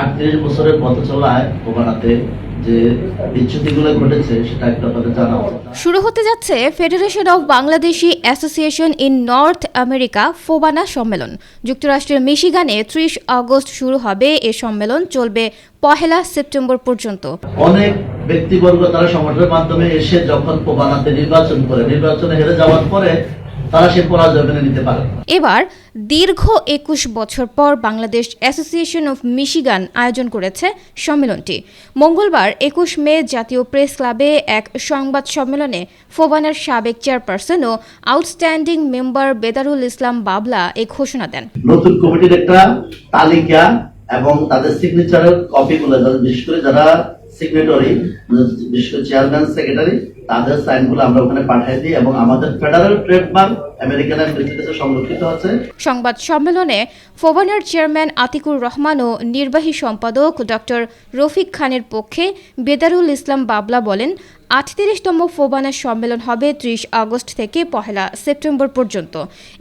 আটত্রিশ বছরের পথ চলায় ওবানাতে যে বিচ্যুতিগুলো ঘটেছে সেটা একটু আপনাদের জানা শুরু হতে যাচ্ছে Federation of Bangladeshi Association in North America FOBANA সম্মেলন। যুক্তরাষ্ট্রের মিশিগানে ত্রিশ আগস্ট শুরু হবে এ সম্মেলন চলবে পহেলা সেপ্টেম্বর পর্যন্ত। অনেক ব্যক্তিবর্গ তারা সংগঠনের মাধ্যমে এসে যখন প্রবানাতে নির্বাচন করে নির্বাচনে হেরে যাওয়ার পরে তারা সে পরাজয় মেনে নিতে পারে। এবার দীর্ঘ একুশ বছর পর বাংলাদেশ অ্যাসোসিয়েশন অফ মিশিগান আয়োজন করেছে সম্মেলনটি। মঙ্গলবার একুশ মে জাতীয় প্রেস ক্লাবে এক সংবাদ সম্মেলনে ফোবানের সাবেক চেয়ারপারসন ও আউটস্ট্যান্ডিং মেম্বার বেদারুল ইসলাম বাবলা এই ঘোষণা দেন। নতুন কমিটির একটা তালিকা এবং তাদের সিগনেচারের কপিগুলো বিশেষ করে যারা সিগনেটরি বিশেষ করে চেয়ারম্যান সেক্রেটারি তাদের সাইনগুলো আমরা ওখানে পাঠিয়ে দিই এবং আমাদের ফেডারেল ট্রেডমার্ক আমেরিকান কাছে সংরক্ষিত আছে। সংবাদ সম্মেলনে ফোবানার চেয়ারম্যান আতিকুর রহমান ও নির্বাহী সম্পাদক ডক্টর রফিক খানের পক্ষে বেদারুল ইসলাম বাবলা বলেন, আটত্রিশতম ফোবানা সম্মেলন হবে ত্রিশ আগস্ট থেকে পহেলা সেপ্টেম্বর পর্যন্ত।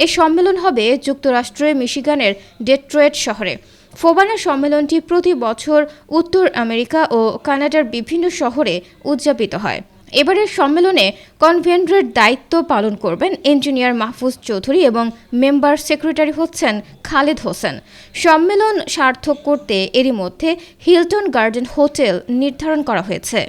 এ সম্মেলন হবে যুক্তরাষ্ট্রের মিশিগানের ডেট্রয়েট শহরে। ফোবানা সম্মেলনটি প্রতি বছর উত্তর আমেরিকা ও কানাডার বিভিন্ন শহরে উদযাপিত হয়। এবারের সম্মেলনে কনভেন্টরের দায়িত্ব পালন করবেন ইঞ্জিনিয়ার মাহফুজ চৌধুরী এবং মেম্বার সেক্রেটারি হচ্ছেন খালেদ হোসেন। সম্মেলন সার্থক করতে এরই মধ্যে হিলটন গার্ডেন হোটেল নির্ধারণ করা হয়েছে।